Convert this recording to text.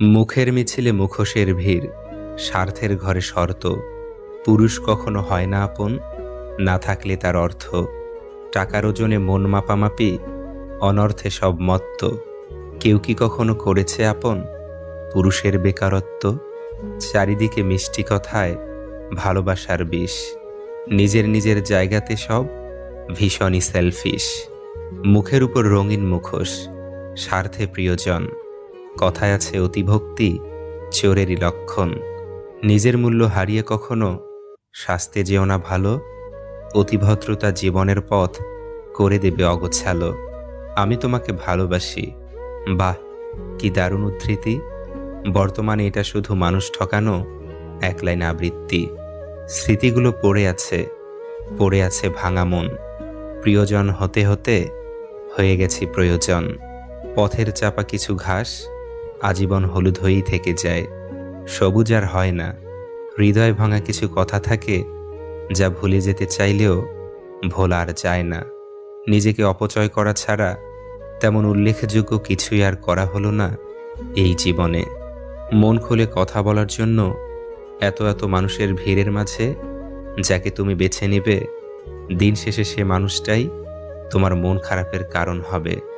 মুখের মিছিলে মুখোশের ভিড়, স্বার্থের ঘরে শর্ত, পুরুষ কখনো হয় না আপন, না থাকলে তার অর্থ, টাকার ওজনে মন মাপামাপি, অনর্থে সব মত্ত, কেউ কি কখনো করেছে আপন? পুরুষের বেকারত্ব, চারিদিকে মিষ্টি কথায়, ভালোবাসার বিষ, নিজের নিজের জায়গাতে সব ভীষণই সেলফিশ মুখের উপর রঙিন মুখোশ, স্বার্থে প্রিয়জন। কথায় আছে অতিভক্তি, চোরেরই লক্ষণ। নিজের মূল্য হারিয়ে কখনো স্বাস্থ্যে যেও না ভালো, অতিভদ্রতা জীবনের পথ করে দেবে অগোছালো। আমি তোমাকে ভালোবাসি। বাহ, কি দারুণ উদ্ধৃতি। বর্তমানে এটা শুধু মানুষ ঠকানো, এক লাইন আবৃত্তি। স্মৃতিগুলো পড়ে আছে পড়ে আছে ভাঙা মন। প্রিয়জন হতে হতে হয়ে গেছি প্রয়োজন। পথের চাপা কিছু ঘাস আজীবন হলুদ হয়েই থেকে যায়। সবুজ আর হয় না। হৃদয় ভাঙা কিছু কথা থাকে যা ভুলে যেতে চাইলেও ভোলা আর যায় না। নিজেকে অপচয় করা ছাড়া তেমন উল্লেখযোগ্য কিছুই আর করা হলো না এই জীবনে। মন খুলে কথা বলার জন্য এত এত মানুষের ভিড়ের মাঝে যাকে তুমি বেছে নেবে, দিন শেষে সে মানুষটাই তোমার মন খারাপের কারণ হবে।